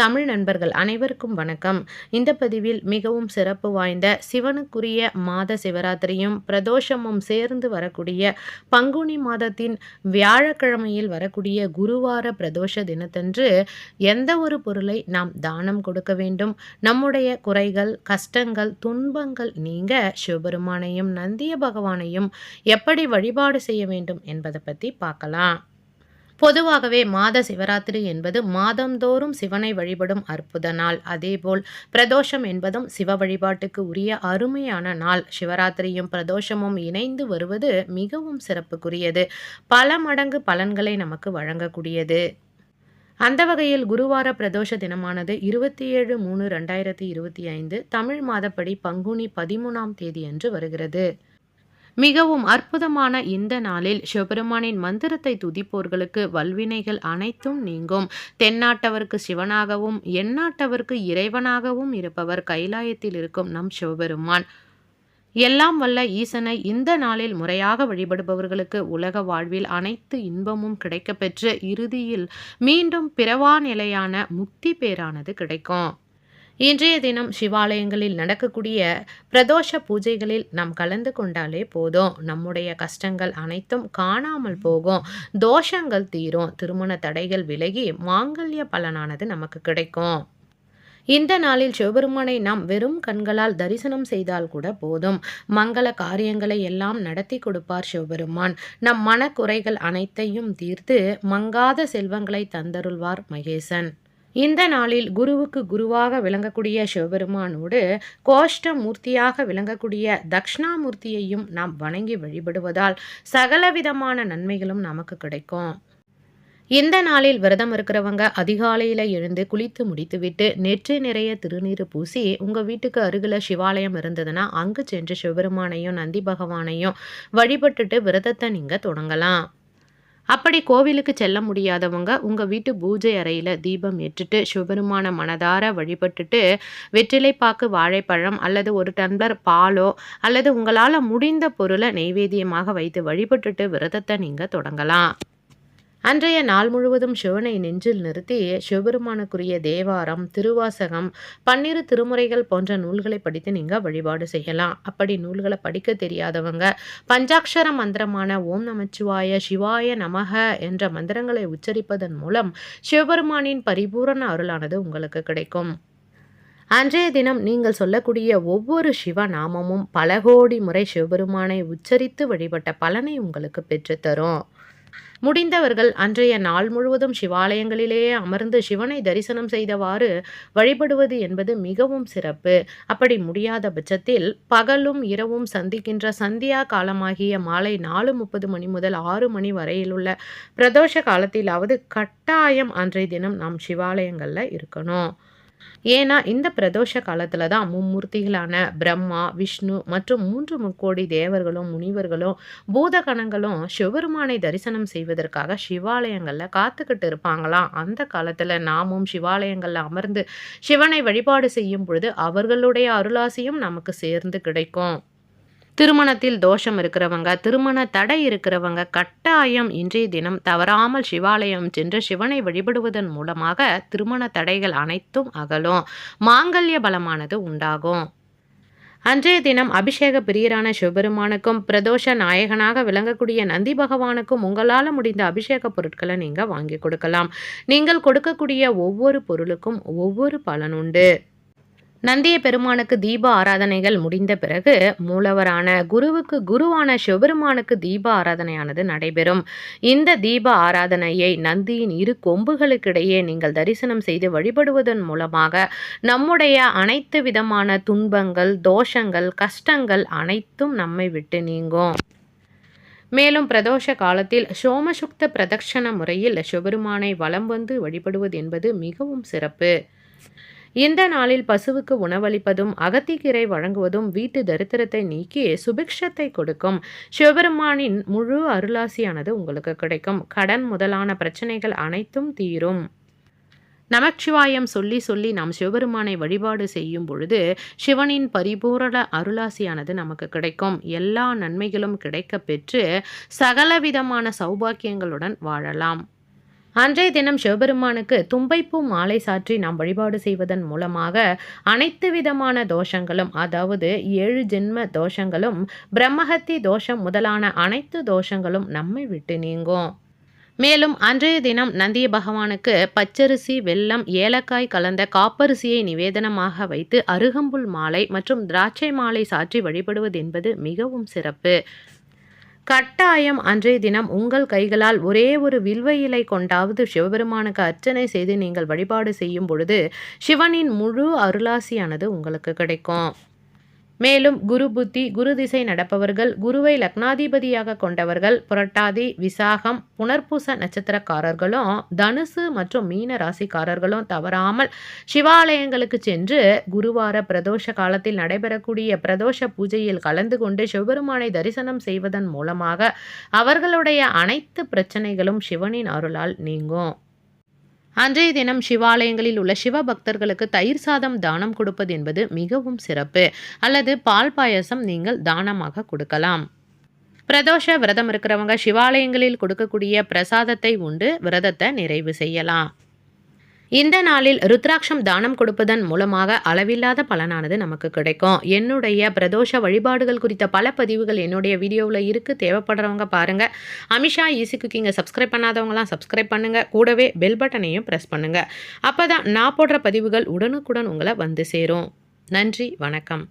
தமிழ் நண்பர்கள் அனைவருக்கும் வணக்கம். இந்த பதிவில் மிகவும் சிறப்பு வாய்ந்த சிவனுக்குரிய மாத சிவராத்திரியும் பிரதோஷமும் சேர்ந்து வரக்கூடிய பங்குனி மாதத்தின் வியாழக்கிழமையில் வரக்கூடிய குருவார பிரதோஷ தினத்தன்று எந்த ஒரு பொருளை நாம் தானம் கொடுக்க வேண்டும்? நம்முடைய குறைகள் கஷ்டங்கள் துன்பங்கள் நீங்க சிவபெருமானையும் நந்திய பகவானையும் எப்படி வழிபாடு செய்ய வேண்டும் என்பதை பற்றி பார்க்கலாம். பொதுவாகவே மாத சிவராத்திரி என்பது மாதந்தோறும் சிவனை வழிபடும் அற்புத நாள். அதேபோல் பிரதோஷம் என்பதும் சிவ வழிபாட்டுக்கு உரிய அருமையான நாள். சிவராத்திரியும் பிரதோஷமும் இணைந்து வருவது மிகவும் சிறப்புக்குரியது. பல மடங்கு பலன்களை நமக்கு வழங்கக்கூடியது. அந்த வகையில் குருவார பிரதோஷ தினமானது இருபத்தி ஏழு மூணு ரெண்டாயிரத்தி இருபத்தி ஐந்து தமிழ் மாதப்படி பங்குனி பதிமூணாம் தேதியன்று வருகிறது. மிகவும் அற்புதமான இந்த நாளில் சிவபெருமானின் மந்திரத்தை துதிப்போர்களுக்கு வல்வினைகள் அனைத்தும் நீங்கும். தென்னாட்டவருக்கு சிவனாகவும் எந்நாட்டவருக்கு இறைவனாகவும் இருப்பவர் கைலாயத்தில் இருக்கும் நம் சிவபெருமான். எல்லாம் வல்ல ஈசனை இந்த நாளில் முறையாக வழிபடுபவர்களுக்கு உலக வாழ்வில் அனைத்து இன்பமும் கிடைக்கப்பெற்று இறுதியில் மீண்டும் பிறவா நிலையான முக்தி பேரானது கிடைக்கும். இன்றைய தினம் சிவாலயங்களில் நடக்கக்கூடிய பிரதோஷ பூஜைகளில் நாம் கலந்து கொண்டாலே போதும். நம்முடைய கஷ்டங்கள் அனைத்தும் காணாமல் போகும். தோஷங்கள் தீரும். திருமண தடைகள் விலகி மாங்கல்ய பலனானது நமக்கு கிடைக்கும். இந்த நாளில் சிவபெருமானை நாம் வெறும் கண்களால் தரிசனம் செய்தால் கூட போதும். மங்கள காரியங்களை எல்லாம் நடத்தி கொடுப்பார் சிவபெருமான். நம் மனக்குறைகள் அனைத்தையும் தீர்த்து மங்காத செல்வங்களை தந்தருள்வார் மகேசன். இந்த நாளில் குருவுக்கு குருவாக விளங்கக்கூடிய சிவபெருமானோடு கோஷ்ட மூர்த்தியாக விளங்கக்கூடிய தக்ஷணாமூர்த்தியையும் நாம் வணங்கி வழிபடுவதால் சகலவிதமான நன்மைகளும் நமக்கு கிடைக்கும். இந்த நாளில் விரதம் இருக்கிறவங்க அதிகாலையில் எழுந்து குளித்து முடித்துவிட்டு நெற்றி நிறைய திருநீர் பூசி உங்கள் வீட்டுக்கு அருகில் சிவாலயம் இருந்ததுன்னா அங்கு சென்று சிவபெருமானையும் நந்தி பகவானையும் வழிபட்டுட்டு விரதத்தை நீங்கள் தொடங்கலாம். அப்படி கோவிலுக்கு செல்ல முடியாதவங்க உங்கள் வீட்டு பூஜை அறையில் தீபம் ஏற்றுட்டு சிவபெருமான மனதார வழிபட்டுட்டு வெற்றிலைப்பாக்கு வாழைப்பழம் அல்லது ஒரு டம்ளர் பாலோ அல்லது உங்களால் முடிந்த பொருளை நெய்வேத்தியமாக வைத்து வழிபட்டுட்டு விரதத்தை நீங்கள் தொடங்கலாம். அன்றைய நாள் முழுவதும் சிவனை நெஞ்சில் நிறுத்தி சிவபெருமானுக்குரிய தேவாரம் திருவாசகம் பன்னிரு திருமுறைகள் போன்ற நூல்களை படித்து நீங்கள் வழிபாடு செய்யலாம். அப்படி நூல்களை படிக்க தெரியாதவங்க பஞ்சாட்சர மந்திரமான ஓம் நமச்சிவாய சிவாய நமக என்ற மந்திரங்களை உச்சரிப்பதன் மூலம் சிவபெருமானின் பரிபூரண அருளானது உங்களுக்கு கிடைக்கும். அன்றைய தினம் நீங்கள் சொல்லக்கூடிய ஒவ்வொரு சிவ நாமமும் பல கோடி முறை சிவபெருமானை உச்சரித்து வழிபட்ட பலனை உங்களுக்கு பெற்றுத்தரும். முடிந்தவர்கள் அன்றைய நாள் முழுவதும் சிவாலயங்களிலேயே அமர்ந்து சிவனை தரிசனம் செய்தவாறு வழிபடுவது என்பது மிகவும் சிறப்பு. அப்படி முடியாத பட்சத்தில் பகலும் இரவும் சந்திக்கின்ற சந்தியா காலமாகிய மாலை நாலு முப்பது மணி முதல் ஆறு மணி வரையிலுள்ள பிரதோஷ காலத்திலாவது கட்டாயம் அன்றைய தினம் நாம் சிவாலயங்களில் இருக்கணும். ஏன்னா இந்த பிரதோஷ காலத்தில் தான் மும்மூர்த்திகளான பிரம்மா விஷ்ணு மற்றும் மூன்று முக்கோடி தேவர்களும் முனிவர்களும் பூதகணங்களும் சிவபெருமானை தரிசனம் செய்வதற்காக சிவாலயங்களில் காத்துக்கிட்டு இருப்பாங்களாம். அந்த காலத்தில் நாமும் சிவாலயங்களில் அமர்ந்து சிவனை வழிபாடு செய்யும் பொழுது அவர்களுடைய அருளாசியும் நமக்கு சேர்ந்து கிடைக்கும். திருமணத்தில் தோஷம் இருக்கிறவங்க திருமண தடை இருக்கிறவங்க கட்டாயம் இன்றைய தினம் தவறாமல் சிவாலயம் சென்று சிவனை வழிபடுவதன் மூலமாக திருமண தடைகள் அனைத்தும் அகலும். மாங்கல்ய பலமானது உண்டாகும். அன்றைய தினம் அபிஷேக பிரியரான சிவபெருமானுக்கும் பிரதோஷ நாயகனாக விளங்கக்கூடிய நந்தி பகவானுக்கும் உங்களால் முடிந்த அபிஷேக பொருட்களை நீங்கள் வாங்கி கொடுக்கலாம். நீங்கள் கொடுக்கக்கூடிய ஒவ்வொரு பொருளுக்கும் ஒவ்வொரு பலனுண்டு நந்திய பெருமானுக்கு தீப ஆராதனைகள் முடிந்த பிறகு மூலவரான குருவுக்கு குருவான சிவபெருமானுக்கு தீப ஆராதனையானது நடைபெறும். இந்த தீப ஆராதனையை நந்தியின் இரு கொம்புகளுக்கிடையே நீங்கள் தரிசனம் செய்து வழிபடுவதன் மூலமாக நம்முடைய அனைத்து விதமான துன்பங்கள் தோஷங்கள் கஷ்டங்கள் அனைத்தும் நம்மை விட்டு நீங்கும். மேலும் பிரதோஷ காலத்தில் சோமசுக்த பிரதட்சண முறையில் சிவபெருமானை வலம் வந்து வழிபடுவது என்பது மிகவும் சிறப்பு. இந்த நாளில் பசுவுக்கு உணவளிப்பதும் அகத்திக்கீரை வழங்குவதும் வீட்டு தரித்திரத்தை நீக்கி சுபிக்ஷத்தை கொடுக்கும். சிவபெருமானின் முழு அருளாசியானது உங்களுக்கு கிடைக்கும். கடன் முதலான பிரச்சனைகள் அனைத்தும் தீரும். நமச்சிவாயம் சொல்லி சொல்லி நாம் சிவபெருமானை வழிபாடு செய்யும் பொழுது சிவனின் பரிபூரண அருளாசியானது நமக்கு கிடைக்கும். எல்லா நன்மைகளும் கிடைக்க பெற்று சகலவிதமான சௌபாக்கியங்களுடன் வாழலாம். அன்றைய தினம் சிவபெருமானுக்கு தும்பைப்பூ மாலை சாற்றி நாம் வழிபாடு செய்வதன் மூலமாக அனைத்து விதமான தோஷங்களும் அதாவது ஏழு ஜென்ம தோஷங்களும் பிரம்மஹத்தி தோஷம் முதலான அனைத்து தோஷங்களும் நம்மை விட்டு நீங்கும். மேலும் அன்றைய தினம் நந்திய பகவானுக்கு பச்சரிசி வெல்லம் ஏலக்காய் கலந்த காப்பரிசியை நிவேதனமாக வைத்து அருகம்புல் மாலை மற்றும் திராட்சை மாலை சாற்றி வழிபடுவது என்பது மிகவும் சிறப்பு. கட்டாயம் அன்றைய தினம் உங்கள் கைகளால் ஒரே ஒரு வில்வ இலை கொண்டாவது சிவபெருமானுக்கு அர்ச்சனை செய்து நீங்கள் வழிபாடு செய்யும் பொழுது சிவனின் முழு அருளாசியானது உங்களுக்கு கிடைக்கும். மேலும் குரு புத்தி குரு திசை நடப்பவர்கள் குருவை லக்னாதிபதியாக கொண்டவர்கள் புரட்டாதி விசாகம் புனர்பூச நட்சத்திரக்காரர்களும் தனுசு மற்றும் மீன ராசிக்காரர்களும் தவறாமல் சிவாலயங்களுக்கு சென்று குருவார பிரதோஷ காலத்தில் நடைபெறக்கூடிய பிரதோஷ பூஜையில் கலந்து கொண்டு சிவபெருமானை தரிசனம் செய்வதன் மூலமாக அவர்களுடைய அனைத்து பிரச்சனைகளும் சிவனின் அருளால் நீங்கும். அன்றைய தினம் சிவாலயங்களில் உள்ள சிவ பக்தர்களுக்கு தயிர் சாதம் தானம் கொடுப்பது என்பது மிகவும் சிறப்பு. அல்லது பால் பாயசம் நீங்கள் தானமாக கொடுக்கலாம். பிரதோஷ விரதம் இருக்கிறவங்க சிவாலயங்களில் கொடுக்கக்கூடிய பிரசாதத்தை உண்டு விரதத்தை நிறைவு செய்யலாம். இந்த நாளில் ருத்ராட்சம் தானம் கொடுப்பதன் மூலமாக அளவில்லாத பலனானது நமக்கு கிடைக்கும். என்னுடைய பிரதோஷ வழிபாடுகள் குறித்த பல பதிவுகள் என்னுடைய வீடியோவில் இருக்குது தேவைப்படுறவங்க பாருங்கள் அமிஷா ஈஸி குக்கிங்கை சப்ஸ்கிரைப் பண்ணாதவங்களாம் சப்ஸ்கிரைப் பண்ணுங்கள் கூடவே பெல் பட்டனையும் ப்ரெஸ் பண்ணுங்கள் அப்போ தான் நான் போடுற பதிவுகள் உடனுக்குடன் உங்களை வந்து சேரும். நன்றி வணக்கம்.